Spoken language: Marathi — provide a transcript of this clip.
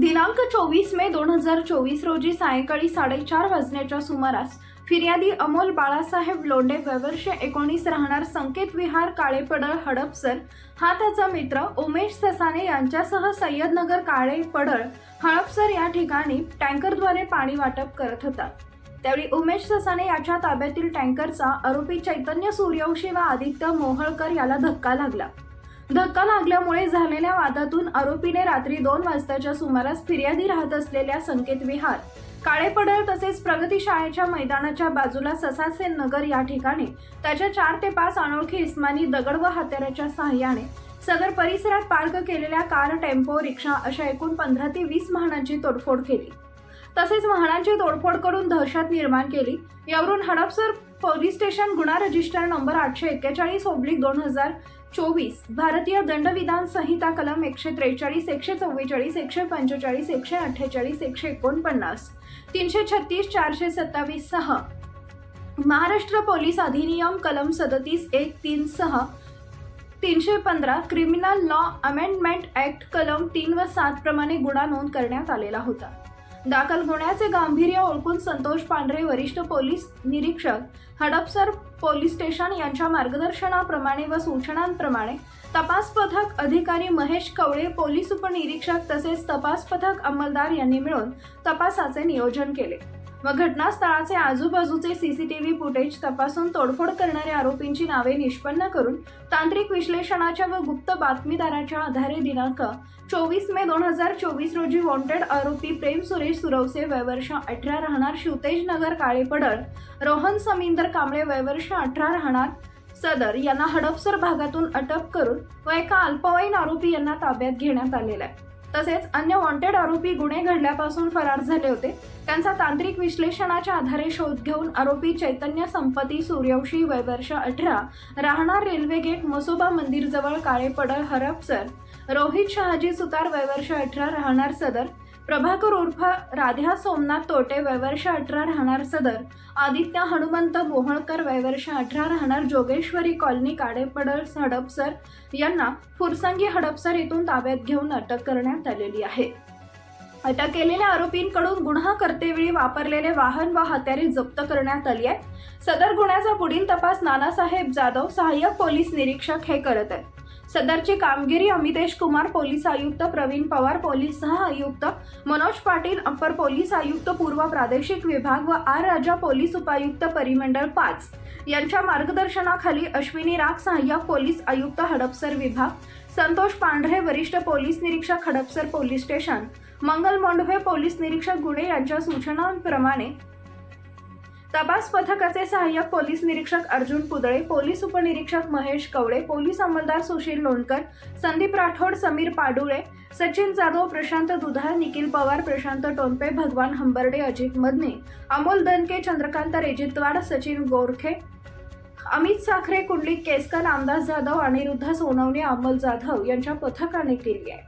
दिनांक चोवीस मे दोन हजार चोवीस रोजी सायंकाळी साडेचार वाजण्याच्या सुमारास फिर्यादी अमोल बाळासाहेब लोंढे वयवर्ष एकोणीस राहणार संकेत विहार काळेपडळ हडपसर हा त्याचा मित्र उमेश ससाने यांच्यासह सय्यदनगर काळेपडळ हडपसर या ठिकाणी टँकरद्वारे पाणी वाटप करत होता. त्यावेळी उमेश ससाने याच्या ताब्यातील टँकरचा आरोपी चैतन्य सूर्यवंशी व आदित्य मोहळकर याला धक्का लागला. धक्का लागल्यामुळे झालेल्या वादातून आरोपीने रात्री दोन वाजताच्या सुमारास फिर्यादी राहत असलेल्या संकेत विहार काळेपडळ तसेच प्रगती शाळेच्या मैदानाच्या बाजूला ससासेन नगर या ठिकाणी त्याच्या चार ते पाच अनोळखी इस्मानी दगड व हत्याराच्या सहाय्याने सदर परिसरात पार्क केलेल्या कार टेम्पो रिक्षा अशा एकूण पंधरा ते वीस वाहनांची तोडफोड केली. तसेच वाहनांची तोडफोड करून दहशत निर्माण केली. यावरून हडपसर पोलीस स्टेशन गुन्हा रजिस्टर नंबर आठशे एक्केचाळीस ओब्लिक दोन हजार चोवीस. भारतीय दंडविधान संहिता कलम एकशे त्रेचाळीस एकशे चव्वेचाळीस एकशे पंचेचाळीस एकशे अठ्ठेचाळीस एकशे एकोणपन्नास. तीनशे छत्तीस चारशे सत्तावीस सह. महाराष्ट्र पोलीस अधिनियम कलम सदतीस एक तीन सह. तीनशे पंधरा क्रिमिनल लॉ अमेंडमेंट ऍक्ट कलम तीन व सात प्रमाणे गुन्हा नोंद करण्यात आलेला होता. दाखल गुन्ह्याचे गांभीर्य ओळखून संतोष पांढरे वरिष्ठ पोलीस निरीक्षक हडपसर पोलीस स्टेशन यांच्या मार्गदर्शनाप्रमाणे व सूचनांप्रमाणे तपास पथक अधिकारी महेश कवळे पोलीस उपनिरीक्षक तसेच तपास पथक अंमलदार यांनी मिळून तपासाचे नियोजन केले. व घटनास्थळाचे आजूबाजूचे सीसीटीव्ही फुटेज तपासून तोडफोड करणाऱ्या आरोपींची नावे निष्पन्न करून तांत्रिक विश्लेषणाच्या व गुप्त बातमीदाराच्या आधारे दिनांक चोवीस मे दोन हजार चोवीस रोजी वॉन्टेड आरोपी प्रेम सुरेश सुरवसे वयवर्ष अठरा राहणार शिवतेज नगर काळेपडळ रोहन समिंदर कांबळे वयवर्ष अठरा राहणार सदर यांना हडपसर भागातून अटक करून व एका अल्पवयीन आरोपी यांना ताब्यात घेण्यात आलेला आहे. तसेच अन्य वॉन्टेड आरोपी गुन्हे घडल्यापासून फरार झाले होते. त्यांचा तांत्रिक विश्लेषणाच्या आधारे शोध घेऊन आरोपी चैतन्य संपती सूर्यवंशी वयवर्ष अठरा राहणार रेल्वे गेट मसोबा मंदिरजवळ काळेपडळ हरपसर रोहित शहाजी सुतार वयवर्ष अठरा राहणार सदर प्रभाकर उर्फ राध्या सोमनाथ तोटे वयवर्ष अठरा राहणार सदर आदित्य हनुमंत मोहळकर वयवर्ष अठरा राहणार जोगेश्वरी कॉलनी काडेपडळ हडपसर यांना फुरसंगी हडपसर येथून ताब्यात घेऊन अटक करण्यात आलेली आहे. अटक केलेल्या आरोपींकडून गुन्हा करतेवेळी वापरलेले वाहन व हत्यारे जप्त करण्यात आली आहे सदर गुन्ह्याचा पुढील तपास नानासाहेब जाधव सहाय्यक पोलीस निरीक्षक हे करत आहेत. सदरची कामगिरी अमितेश कुमार पोलीस आयुक्त प्रवीण पवार पोलीस सह आयुक्त मनोज पाटील अप्पर पोलीस आयुक्त पूर्व प्रादेशिक विभाग व आर राजा पोलीस उपायुक्त परिमंडळ पाच. यांच्या मार्गदर्शनाखाली अश्विनी राग सहाय्यक पोलीस आयुक्त हडपसर विभाग. संतोष पांढरे वरिष्ठ पोलीस निरीक्षक Hadapsar police station. Mangal Mondve police निरीक्षक गुणे यांच्या सूचनांप्रमाणे तपास पथकाचे सहाय्यक पोलीस निरीक्षक अर्जुन पुदळे पोलीस उपनिरीक्षक महेश कवडे पोलीस अंमलदार सुशील लोणकर संदीप राठोड समीर पाडुळे सचिन जाधव प्रशांत दुधाळ निखिल पवार प्रशांत टोंपे भगवान हंबर्डे अजित मदने अमोल दनके चंद्रकांत रेजितवाड सचिन गोरखे अमित साखरे कुंडलिक केसकर रामदास जाधव अनिरुद्ध सोनवणे अमोल जाधव यांच्या पथकाने केली आहे.